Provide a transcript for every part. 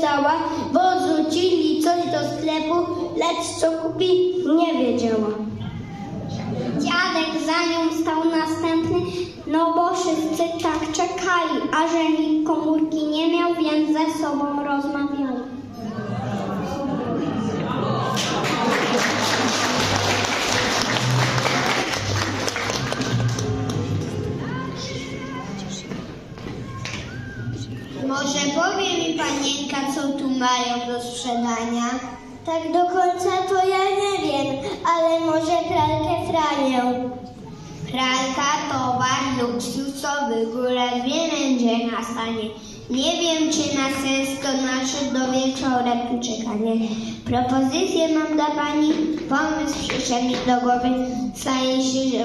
stała, bo zrzucili coś do sklepu, lecz co kupi nie wiedziała. Dziadek za nią stał następny, no bo wszyscy tak czekali, a że nikt komórki nie miał, więc ze sobą rozmawiali. Mają do sprzedania? Tak do końca to ja nie wiem, ale może pralkę franią. Pralka, towar luksusowy, góra dwie będzie na stanie. Nie wiem, czy na sens to nasze do wieczorem czekanie. Propozycję mam dla pani, pomysł przyszedł mi do głowy. Zdaje się, że,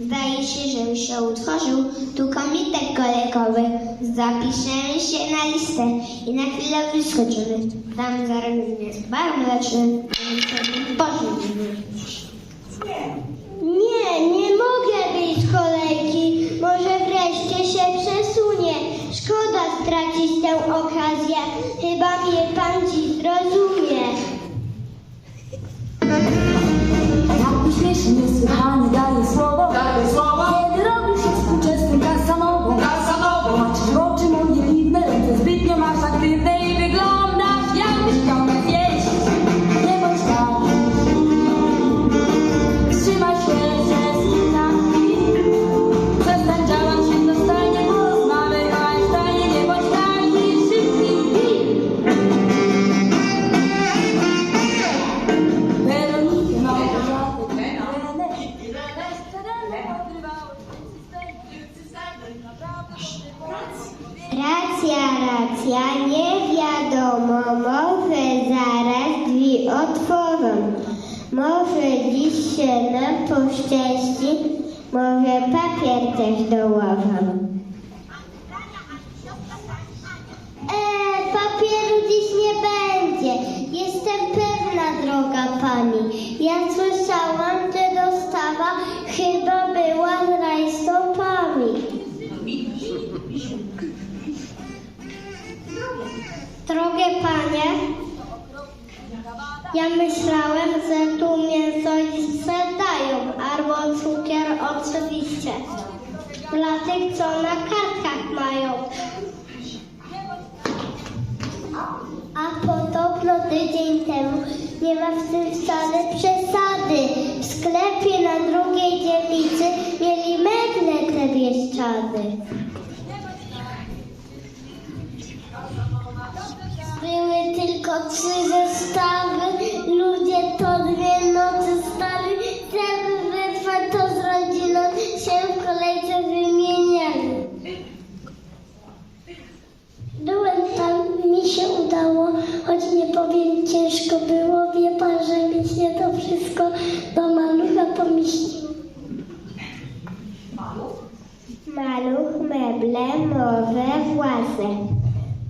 zdaje się, że się utworzył tu komitet kolejkowy. Zapiszemy się na listę i na chwilę wyskoczymy. Tam zarobimy z bar mleczny. Pożyjmy. Nie, nie mogę być kolejki. Może wreszcie się przesunie. Szkoda stracić tę okazję. Chyba mnie pan dziś zrozumie. Jak uśmiech niesłychanie daje słowo nam poszczęści, może papier też dołożą. E, papieru dziś nie będzie. Jestem pewna, droga pani. Ja słyszałam, że dostawa chyba była z rajstopami. Drogie panie, ja myślałem, że tu mięso i sprzedają, albo cukier oczywiście. Dla tych, co na kartkach mają. A podobno tydzień temu nie ma w tym wcale przesady. W sklepie na drugiej dzielnicy mieli meble te bieszczady. Były tylko trzy zestawy, Maluch, meble, może własne.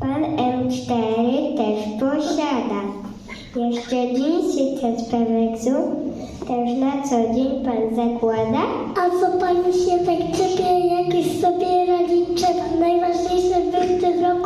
Pan M4 też posiada. Jeszcze dżinsy też peweksu, też na co dzień pan zakłada. A co pani się tak czepie, jakoś sobie radzić trzeba. Najważniejsze, w tym roku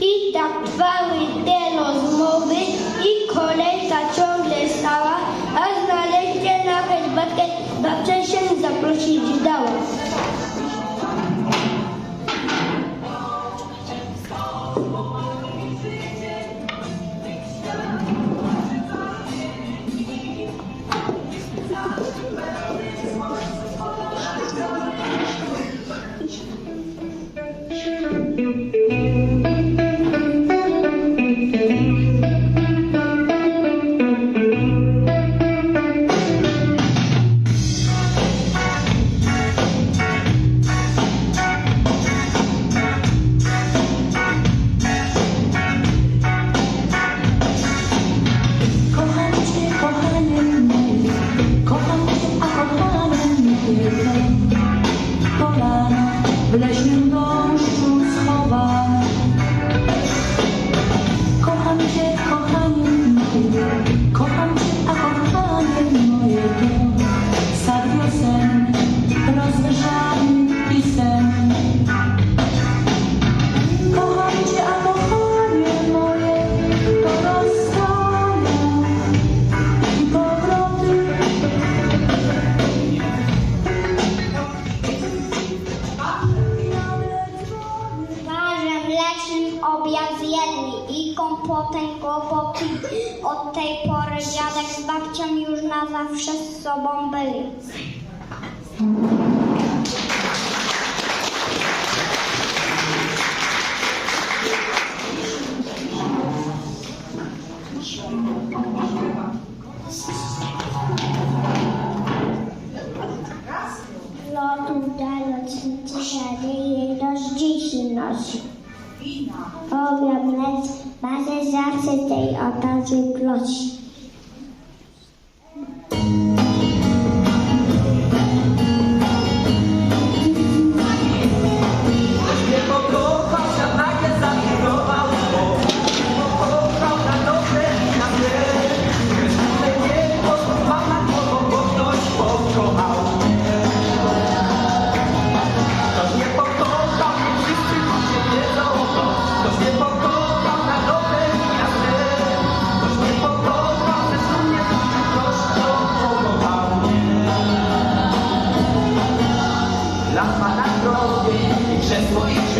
I tak trwały te rozmowy i koleżanki potęg kłopot i od tej pory dziadek z babcią już na zawsze z sobą byli. capacity of the blush. Thank you.